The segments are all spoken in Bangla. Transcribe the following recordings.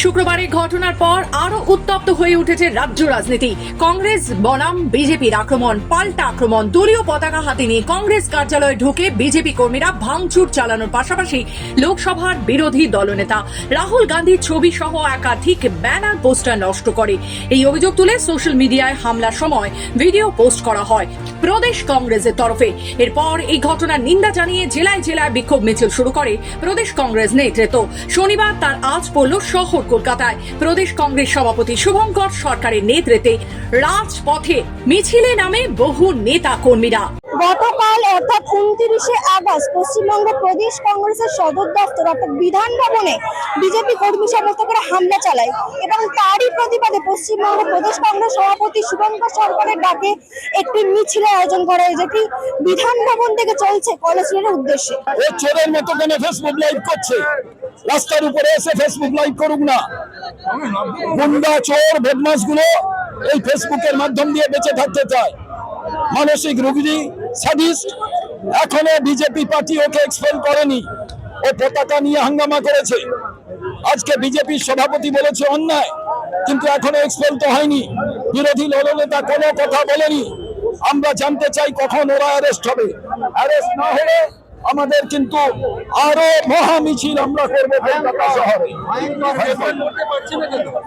শুক্রবারে ঘটনার পর আরও উত্তপ্ত হয়ে উঠেছে রাজ্য রাজনীতি। কংগ্রেস, বনাম, বিজেপির আক্রমণ, পাল্টা আক্রমণ, দলীয় পতাকা হাতে নিয়ে কংগ্রেস কার্যালয়ে ঢুকে বিজেপি কর্মীরা ভাঙচুর চালানোর পাশাপাশি লোকসভার বিরোধী দলনেতা রাহুল গান্ধীর ছবি সহ একাধিক ব্যানার, পোস্টার নষ্ট করে। এই অভিযোগ তুলে সোশ্যাল মিডিয়ায় হামলার সময় ভিডিও পোস্ট করা হয়। প্রদেশ কংগ্রেসের তরফে। এরপর এই ঘটনার নিন্দা জানিয়ে জেলায় জেলায় বিক্ষোভ মিছিল শুরু করে প্রদেশ কংগ্রেস নেতৃত্ব। শনিবার তার আজ পড়ল শহর কলকাতায়। প্রদেশ কংগ্রেস সভাপতি শুভঙ্কর সরকারের নেতৃত্বে রাজপথে মিছিলে নামে বহু নেতা কর্মীরা। গতকাল, অর্থাৎ উনত্রিশে আগস্ট, পশ্চিমবঙ্গ প্রদেশ কংগ্রেসের সদর দপ্তর, অর্থাৎ বিধান ভবনে বিজেপি কর্মী সমর্থকরা হামলা চালায় এবং তারই প্রতিবাদে পশ্চিমবঙ্গ প্রদেশ কংগ্রেস সভাপতি শুভঙ্কর সরকারের ডাকে একটি মিছিল আয়োজন করা হয়, যেটি বিধান ভবন থেকে চলছে কলেজ স্ট্রিটের উদ্দেশ্যে চোরের মতো কেন ফেসবুক লাইভ করছে? রাস্তার উপরে এসে ফেসবুক লাইভ করুক না। গুন্ডা, চোর বদমাসগুলো এই ফেসবুকের মাধ্যম দিয়ে বেঁচে থাকতে চায়। মানসিক রোগী সাদিস্ট এখনও বিজেপি পার্টি ওকে এক্সপেল করেনি। ও পতাকা নিয়ে হাঙ্গামা করেছে। আজকে বিজেপির সভাপতি বলেছে অন্যায়, কিন্তু এখনও এক্সপেল তো হয়নি। বিরোধী দলনেতা কোনো কথা বলেনি। আমরা জানতে চাই কখন ওরা অ্যারেস্ট হবে। অ্যারেস্ট না হলে আমাদের কিন্তু আরও মহা মিছিল আমরা করব কলকাতা শহরে।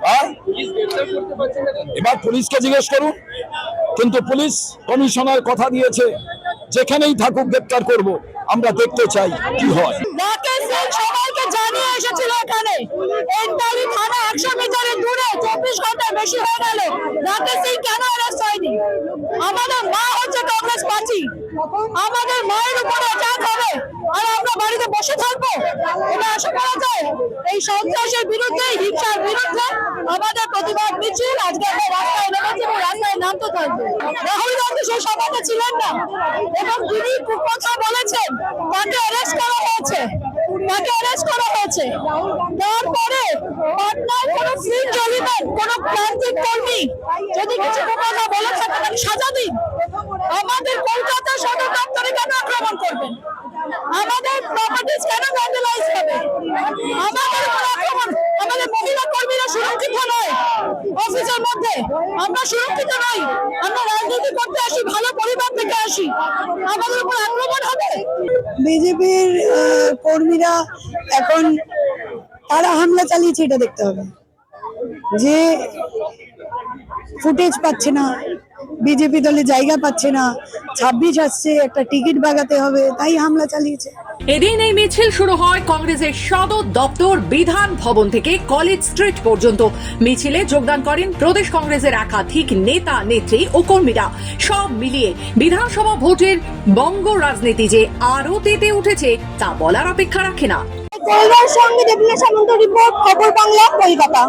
হ্যাঁ? এবার পুলিশকে জিজ্ঞেস করুন। কিন্তু পুলিশ কমিশনার কথা দিয়েছে। যেখানেই থাকুক গ্রেপ্তার করব, আমরা দেখতে চাই কি হয়। সবাইকে জানিয়ে এসেছিল এখানে। থানা একশো দূরে ঘণ্টা বেশি সিং কেন আমাদের হচ্ছে কংগ্রেস আমাদের মায়ের উপরে আর আমরা বাড়িতে বসে থাকব? করা যায়? এই সন্ত্রাসের বিরুদ্ধে আমাদের প্রতিবাদ মিছিল আজকে আমরা নামতে থাকব। রাহুল গান্ধী সেই সভাতে ছিলেন না। এবং তিনি কথা বলেছেন, তাকে অ্যারেস্ট করা হয়েছে। তাকে অ্যারেস্ট করা হয়েছে। তারপরে পাটনায় প্রান্তিক কর্মী যদি কিছু কথা বলে থাকে, তাকে সাজা দিন। আমাদের কলকাতা সদর দপ্তরে কেন আক্রমণ করবেন? আমাদের প্রপার্টিজ কেন ভ্যান্ডালাইজ হবে? আমাদের আক্রমণ, আমাদের মহিলা কর্মীরা সুরক্ষিত নয়। অফিসের মধ্যে। আমরা সুরক্ষিত আমরা রাজনীতি করতে আসি, ভালো পরিবার থেকে আসি। আমাদের উপর আক্রমণ হবে। বিজেপির কর্মীরা এখন তারা হামলা চালিয়েছে, এটা দেখতে হবে। যে ফুটেজ পাচ্ছে না, বিজেপি দলে জায়গা পাচ্ছে না, ছাব্বিশ আসছে, একটা টিকিট বাগাতে হবে, তাই হামলা চালিয়েছে। এদিন এই মিছিল শুরু হয় কংগ্রেসের সদর দপ্তর বিধান ভবন থেকে কলেজ স্ট্রিট পর্যন্ত। মিছিলে যোগদান করেন প্রদেশ কংগ্রেসের একাধিক নেতা, নেত্রী ও কর্মীরা। সব মিলিয়ে বিধানসভা ভোটের বঙ্গ রাজনীতি যে আরও তেতে উঠেছে, তা বলার অপেক্ষা রাখে না। সঙ্গে দেবনা সামন্ত রিপোর্ট, খবর বাংলা, কলকাতা।